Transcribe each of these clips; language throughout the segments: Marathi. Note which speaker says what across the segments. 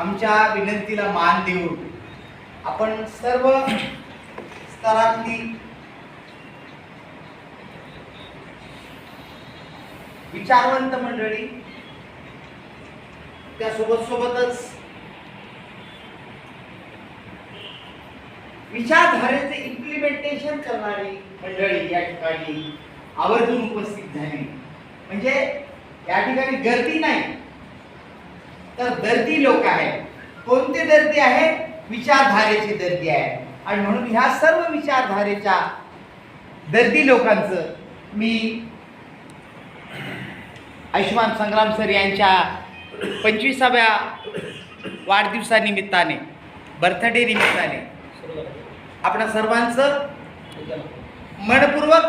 Speaker 1: आमच्या विनंतीला मान देऊन आपण सर्व स्तरातली विचारवंत मंडळी त्यासोबत सोबतच विचारधारेचे इम्प्लिमेंटेशन करणारी मंडळी या ठिकाणी आवर्जून उपस्थित झाली. म्हणजे या ठिकाणी गर्दी नाही. तर दर्दी लोक आहेत. कोणते दर्दी आहे विचारधारेची दर्दी आहे आणि म्हणून ह्या सर्व विचारधारेच्या दर्दी लोकांचं मी आयुष्मान संग्राम सर यांच्या पंचवीसाव्या वाढदिवसानिमित्ताने बर्थडे निमित्ताने आपण सर्वांचं मनपूर्वक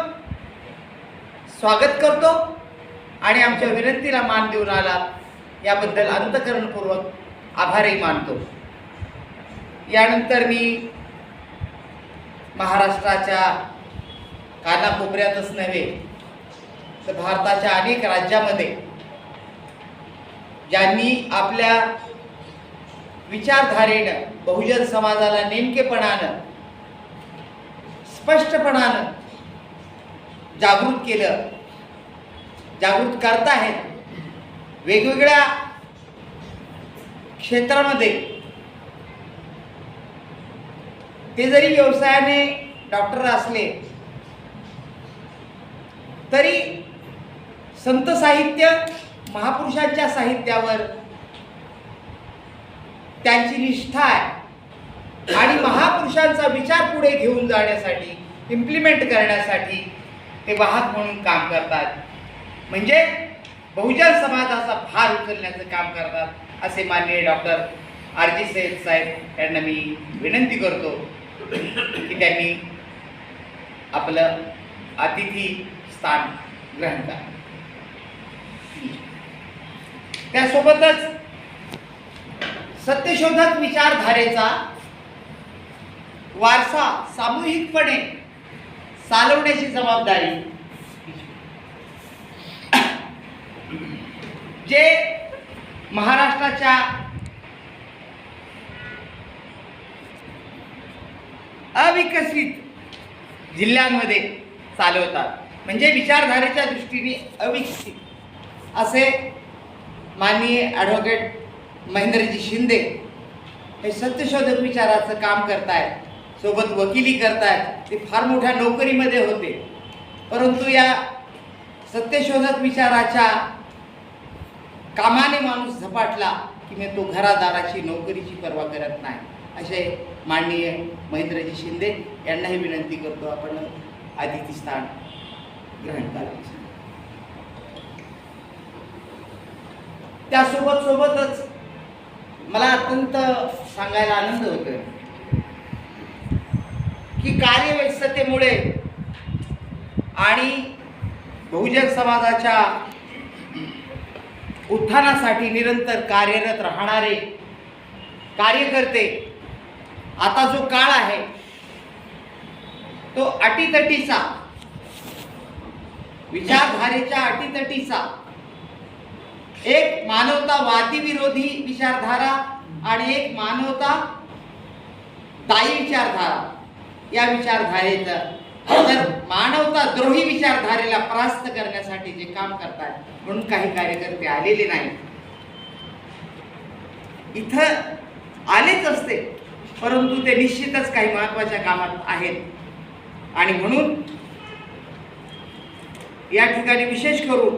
Speaker 1: स्वागत करतो आणि आमच्या विनंतीला मान देऊन आला याबद्दल अंतकरणपूर्वक आभारही मानतो. यानंतर मी महाराष्ट्राच्या कानाकोपऱ्यातच नव्हे तर भारताच्या अनेक राज्यामध्ये ज्यांनी आपल्या विचारधारेनं बहुजन समाजाला नेमकेपणानं स्पष्टपणानं जागृत केलं जागृत करताहेत वेगवेगळ्या क्षेत्रामध्ये ते जरी व्यवसायाने डॉक्टर असले तरी संत साहित्य महापुरुषांच्या साहित्यावर त्यांची निष्ठा आहे. आणि महापुरुषांचा विचार पुढे घेऊन जाण्यासाठी इम्प्लिमेंट करण्यासाठी ते वाहक म्हणून काम करतात. म्हणजे बहुजन समाजाचा भार उचलण्याचं काम करतात असे माननीय doctor R G Said Saheb यांना मी विनंती करतो की त्यांनी आपलं अतिथी स्थान ग्रहण करा. त्यासोबतच सत्यशोधक विचारधारेचा वारसा सामूहिकपणे चालवण्याची जबाबदारी जे महाराष्ट्राच्या अविकसित जिल्ह्यांमध्ये चालवतात. म्हणजे विचारधारेच्या दृष्टीने अविकसित. असे माननीय ॲडव्होकेट महेंद्रजी शिंदे हे सत्यशोधक विचाराचं काम करतायत. सोबत वकिली करतायत. ते फार मोठ्या नोकरीमध्ये होते. परंतु या सत्यशोधक विचाराच्या कामाने माणूस झपाटला की मी तो घरादाराची नोकरीची पर्वा करत नाही. असे माननीय महेंद्रजी शिंदे यांनाही विनंती करतो आपण अतिथी स्थान ग्रहण करायचं. त्यासोबत सोबतच मला अत्यंत सांगायला आनंद होतोय की कार्यव्यस्ततेमुळे आणि बहुजन समाजाच्या उत्थानासाठी निरंतर कार्यरत राहणारे कार्यकर्ते आता जो काळ आहे तो अटीतटीचा विचारधारेच्या अटीतटीचा एक मानवतावादी विरोधी विचारधारा आणि एक मानवता दायी विचारधारा या विचारधारेचा तर मानवता द्रोही विचारधारेला परास्त करण्यासाठी जे काम करतात म्हणून काही कार्यकर्ते आलेले नाही इथं आलेच असते परंतु ते निश्चितच काही महत्त्वाच्या कामात आहेत. आणि म्हणून या ठिकाणी विशेष करून